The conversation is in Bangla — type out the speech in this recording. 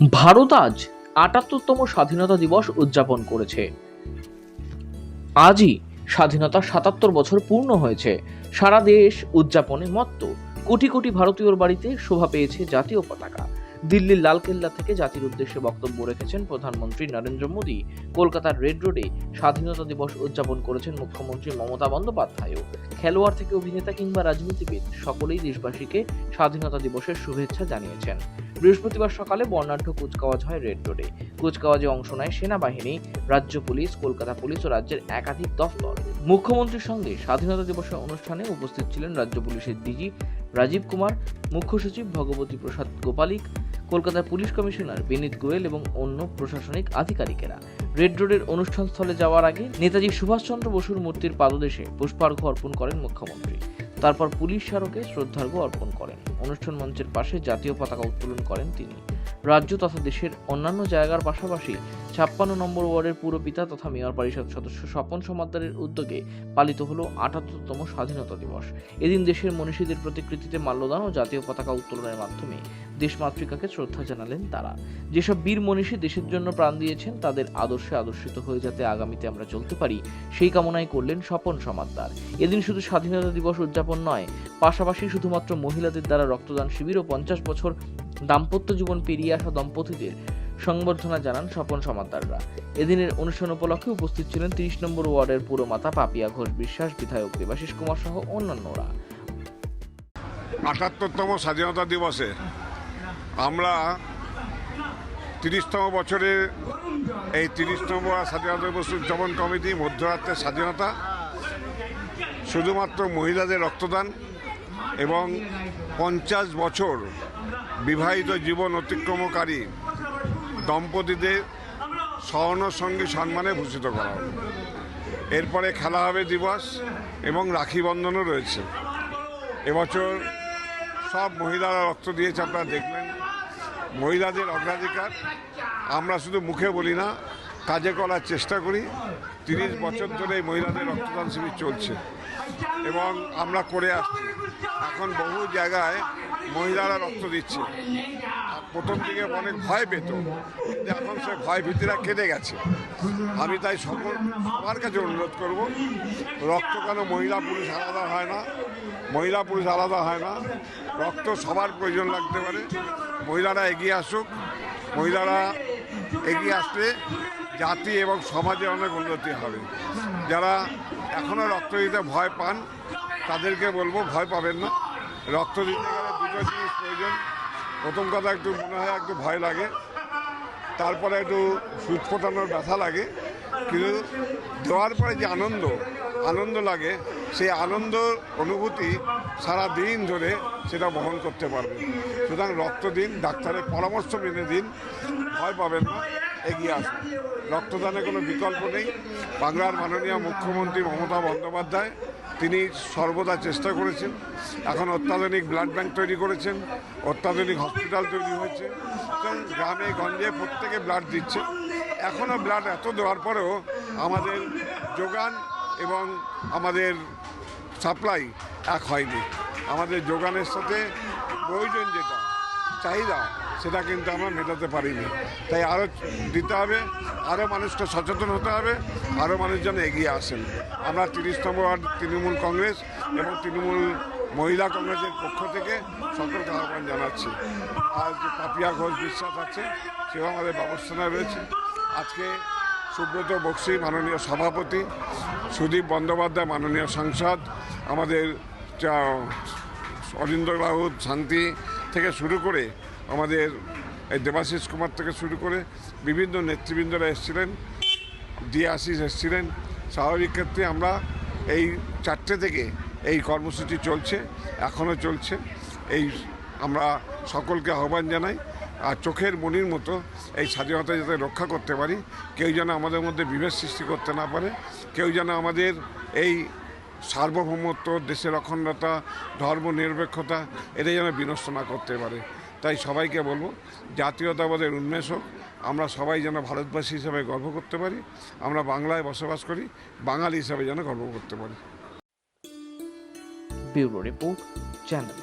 ভারত আজ আটাত্তরতম স্বাধীনতা দিবস উদযাপন করেছে। আজই স্বাধীনতার সাতাত্তর বছর পূর্ণ হয়েছে। সারা দেশ উদযাপনে মত্ত। কোটি কোটি ভারতীয়র বাড়িতে শোভা পেয়েছে জাতীয় পতাকা। দিল্লির লালকেল্লা থেকে জাতির উদ্দেশ্যে বক্তব্য রেখেছেন প্রধানমন্ত্রী নরেন্দ্র মোদী। কলকাতার রেড রোডে স্বাধীনতা দিবস উদযাপন করেছেন মুখ্যমন্ত্রী মমতা বন্দ্যোপাধ্যায়ও। খেলোয়াড় থেকে অভিনেতা কিংবা রাজনীতিবিদ সকলেই দেশবাসীকে স্বাধীনতা দিবসের শুভেচ্ছা জানিয়েছেন। বৃহস্পতিবার সকালে বর্ণাঢ্য কুচকাওয়াজ হয় রেড রোডে। কুচকাওয়াজে অংশ নেয় সেনাবাহিনী, রাজ্য পুলিশ, কলকাতা পুলিশ ও রাজ্যের একাধিক দফতর। মুখ্যমন্ত্রীর সঙ্গে স্বাধীনতা দিবসের অনুষ্ঠানে উপস্থিত ছিলেন রাজ্য পুলিশের ডিজি রাজীব কুমার, মুখ্য সচিব ভগবতী প্রসাদ গোপালিক কলকাতার পুলিশ কমিশনার বিনীত গোয়েল এবং অন্য প্রশাসনিক আধিকারিকেরা। রেড রোডের অনুষ্ঠানস্থলে যাওয়ার আগে নেতাজি সুভাষচন্দ্র বসুর মূর্তির পাদদেশে পুষ্পার্ঘ্য অর্পণ করেন মুখ্যমন্ত্রী। তারপর পুলিশ স্মারকে শ্রদ্ধার্ঘ্য অর্পণ করেন। অনুষ্ঠান মঞ্চের পাশে জাতীয় পতাকা উত্তোলন করেন তিনি। রাজ্য তথা দেশের অন্যান্য জায়গার পাশাপাশি ছাপ্পান্ন নম্বর ওয়ার্ডের পুরপিতা তথা মেয়র পরিষদ সদস্য স্বপন সমাদ্দারের উদ্যোগে পালিত হল আটাত্তরতম স্বাধীনতা দিবস। এদিন দেশের মনীষীদের প্রতিকৃতিতে মাল্যদান ও জাতীয় পতাকা উত্তোলনের মাধ্যমে দেশমাতৃকাকে শ্রদ্ধা জানালেন তারা। যেসব বীর মনীষী দেশের জন্য প্রাণ দিয়েছেন, তাদের আদর্শে আদর্শিত হয়ে যাতে আগামীতে আমরা চলতে পারি, সেই কামনাই করলেন স্বপন সমাদ্দার এদিন শুধু স্বাধীনতা দিবস উদযাপন নয়, পাশাপাশি শুধুমাত্র মহিলাদের দ্বারা রক্তদান শিবির ও পঞ্চাশ বছর দাম্পত্য জীবন পেরিয়ে আসা দম্পতিদের সংবর্ধনা জানান স্বপন সমাদ্দাররা এদিনের অনুষ্ঠান উপলক্ষে উপস্থিত ছিলেন তিরিশ নম্বর ওয়ার্ডের পুরমাতা পাপিয়া ঘোষ বিশ্বাস, বিধায়ক দেবাশিস কুমার সহ অন্যান্যরা। আটাত্তরতম স্বাধীনতা দিবসে আমরা তিরিশতম বছরে এই তিরিশতম স্বাধীনতা দিবস উদযাপন কমিটি, মধ্যরাত্রের স্বাধীনতা, শুধুমাত্র মহিলাদের রক্তদান এবং পঞ্চাশ বছর বিবাহিত জীবন অতিক্রমকারী দম্পতিদের স্বর্ণ সঙ্গী সম্মানে ভূষিত করা হবে। এরপরে খেলা হবে দিবস এবং রাখি বন্ধনও রয়েছে। এবছর সব মহিলারা রক্ত দিয়েছে, আপনারা দেখলেন। মহিলাদের অগ্রাধিকার, আমরা শুধু মুখে বলি না, কাজে করার চেষ্টা করি। তিরিশ বছর ধরে এই মহিলাদের রক্তদান শিবির চলছে। এবং আমরা করে আসছি। এখন বহু জায়গায় মহিলারা রক্ত দিচ্ছে। প্রথম দিকে অনেক ভয় পেত, কিন্তু এখন সে ভয় ভীতিরা কেটে গেছে। আমি তাই সকল সবার কাছে অনুরোধ করব, রক্ত কেন মহিলা পুরুষ আলাদা হয় না? মহিলা পুরুষ আলাদা হয় না। রক্ত সবার প্রয়োজন লাগতে পারে। মহিলারা এগিয়ে আসুক। মহিলারা এগিয়ে আসলে জাতি এবং সমাজে অনেক উন্নতি হবে। যারা এখনও রক্ত দিতে ভয় পান, তাদেরকে বলব ভয় পাবেন না। রক্ত দিতে জিনিস প্রয়োজন। প্রথম কথা একটু মনে হয় একটু ভয় লাগে। তারপরে একটু সুচ ফোটানোর ব্যথা লাগে। কিন্তু দেওয়ার পরে যে আনন্দ আনন্দ লাগে, সেই আনন্দ অনুভূতি সারা দিন ধরে সেটা বহন করতে পারবে। সুতরাং রক্ত দিন, ডাক্তারের পরামর্শ মেনে দিন, ভয় পাবেন না, এগিয়ে আসুন। রক্তদানের কোনো বিকল্প নেই। বাংলার মাননীয় মুখ্যমন্ত্রী মমতা বন্দ্যোপাধ্যায় তিনি সর্বদা চেষ্টা করেছেন। এখন অত্যাধুনিক ব্লাড ব্যাংক তৈরি করেছেন, অত্যাধুনিক হসপিটাল তৈরি হয়েছে। গ্রামে, গঞ্জে প্রত্যেকে ব্লাড দিচ্ছে। এখনও ব্লাড এত দেওয়ার পরেও আমাদের যোগান এবং আমাদের সাপ্লাই এক হয়নি। আমাদের যোগানের সাথে প্রয়োজন যেটা চাহিদা, সেটা কিন্তু আমরা মেটাতে পারিনি। তাই আরও দিতে হবে আরও মানুষকে সচেতন হতে হবে আরও মানুষ যেন এগিয়ে আসেন। আমরা তিরিশতম ওয়ার্ড তৃণমূল কংগ্রেস এবং তৃণমূল মহিলা কংগ্রেসের পক্ষ থেকে সকলকে আহ্বান জানাচ্ছি। যে পাপিয়া ঘোষ বিশ্বাস আছে, সেও আমাদের ব্যবস্থায় রয়েছে। আজকে সুব্রত বক্সি মাননীয় সভাপতি, সুদীপ বন্দ্যোপাধ্যায় মাননীয় সাংসদ, আমাদের অরিন্দর রাউত শান্তি থেকে শুরু করে আমাদের এই দেবাশিস কুমার থেকে শুরু করে বিভিন্ন নেতৃবৃন্দরা এসেছিলেন দিয়ে আশিস এসেছিলেন। স্বাভাবিক ক্ষেত্রে আমরা এই চারটে থেকে এই কর্মসূচি চলছে, এখনও চলছে। এই আমরা সকলকে আহ্বান জানাই আর চোখের মনির মতো এই স্বাধীনতা যাতে রক্ষা করতে পারি, কেউ যেন আমাদের মধ্যে বিভেদ সৃষ্টি করতে না পারে, কেউ যেন আমাদের এই সার্বভৌমত্ব, দেশের অখণ্ডতা ধর্ম নিরপেক্ষতা এটা যেন বিনষ্ট না করতে পারে। তাই সবাইকে বলব, জাতীয়তাবাদের উন্মেষ হোক। আমরা সবাই যেন ভারতবাসী হিসাবে গর্ব করতে পারি। আমরা বাংলায় বসবাস করি, বাঙালি হিসাবে যেন গর্ব করতে পারি। Bureau report, channel